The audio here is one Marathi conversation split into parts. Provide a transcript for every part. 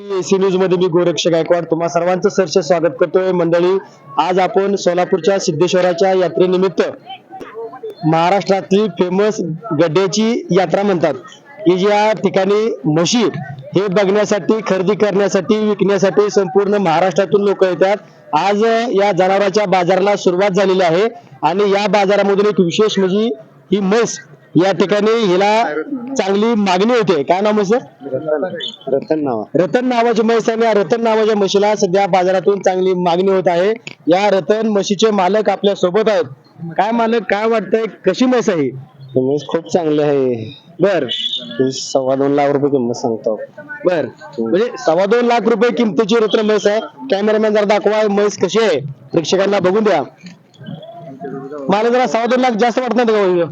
एसी न्यूजमध्ये मी गोरक्ष गायकवाड. तुम्हा सर्वांचं सरसे स्वागत करतोय. मंडळी आज आपण सोलापूरच्या सिद्धेश्वराच्या यात्रेनिमित्त महाराष्ट्रातली फेमस गड्ड्याची यात्रा म्हणतात. की ज्या ठिकाणी म्हशी हे बघण्यासाठी खरेदी करण्यासाठी विकण्यासाठी संपूर्ण महाराष्ट्रातून लोक येतात. आज या जनावरांच्या बाजाराला सुरुवात झालेली आहे. आणि या बाजारामधून एक विशेष म्हणजे ही म्हस या ठिकाणी हिला चांगली मागणी होते. काय नाव म्हैस रतन नाव. रतन नावाची म्हैस आणि या रतन नावाच्या म्हशीला सध्या बाजारातून चांगली मागणी होत आहे. या रतन म्हशीचे मालक आपल्यासोबत आहेत. काय मालक काय वाटतंय? कशी म्हैस आहे? म्हैस खूप चांगली आहे. बर. सव्वा दोन लाख रुपये किंमत सांगतो. बर. म्हणजे सव्वा दोन लाख रुपये किमतीची रत्न म्हैस आहे. कॅमेरामॅन जरा दाखवा म्हैस कशी आहे? प्रेक्षकांना बघून द्या. मला जरा सव्वा दोन लाख जास्त वाटत नाही. का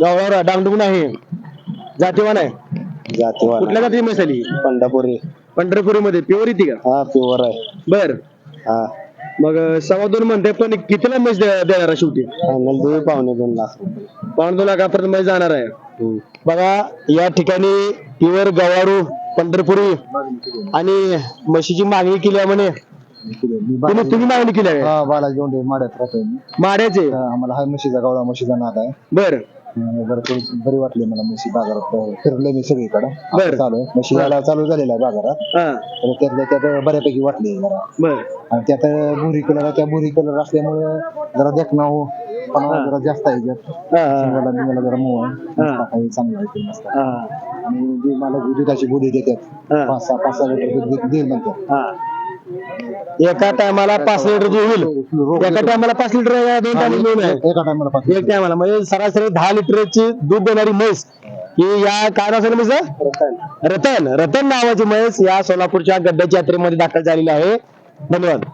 गावावर डांगडुंग नाही. जातीवान आहे. जातीवान कुठल्या जाती म्हैस आली पंढरपुरी. पंढरपुरी मध्ये प्युअर येते का? हा प्युअर आहे. बर. हा. मग सव्वा दोन म्हणते पण कितीला म्हैस दे- देणार आहे शेवटी? फायनल देऊ पावणे दोन लाख रुपये. पाऊण दोन लाखापर्यंत म्हैस जाणार आहे. हम्म. बघा या ठिकाणी प्युअर गवारू पंढरपुरी आणि म्हशीची मागणी केली आहे म्हणे. तुम्ही तुम्ही मागणी केली आहे? हा बालाजी गोंडे माड्यात राहतोय मी. माड्याचे? आम्हाला हा म्हशीचा गावडा म्हशीचा नाद आहे. बर. अं, जरा थोडी बरी वाटली मला म्हशी बाजारात अं, फिरलोय मी सगळीकडे. बरं. चालू आहे. म्हशी यायला चालू झालेला आहे बाजारात. हा. तर त्यातल्या त्यात बऱ्यापैकी वाटली जरा. बर. आणि त्यात भुरी कलर त्या भुरी कलर असल्यामुळे जरा देखणं हो. पण जरा जास्त आहे त्यात. हा, हा, शिंगाला बिंगाला जरा मोह आहे. हा. मस्त काही चांगलं आहे ते मस्त. हा, आणि जे मला दुधाची बोली देतात हा. पाच सहा पाच सहा लिटर दूध देईल म्हणतात. हा. एका टायमाला पाच लिटर दूध होईल. एका टायमाला पाच लिटर दोन टायम मिळून आहे. एका टायमाला पाच एक टायमाला. म्हणजे सरासरी दहा लिटरची दूध देणारी म्हैस ही या काय नाव सांगितलं म्हैस? रतन. रतन नावाची म्हैस या सोलापूरच्या गड्ड्याच्या यात्रेमध्ये दाखल झालेली आहे. धन्यवाद.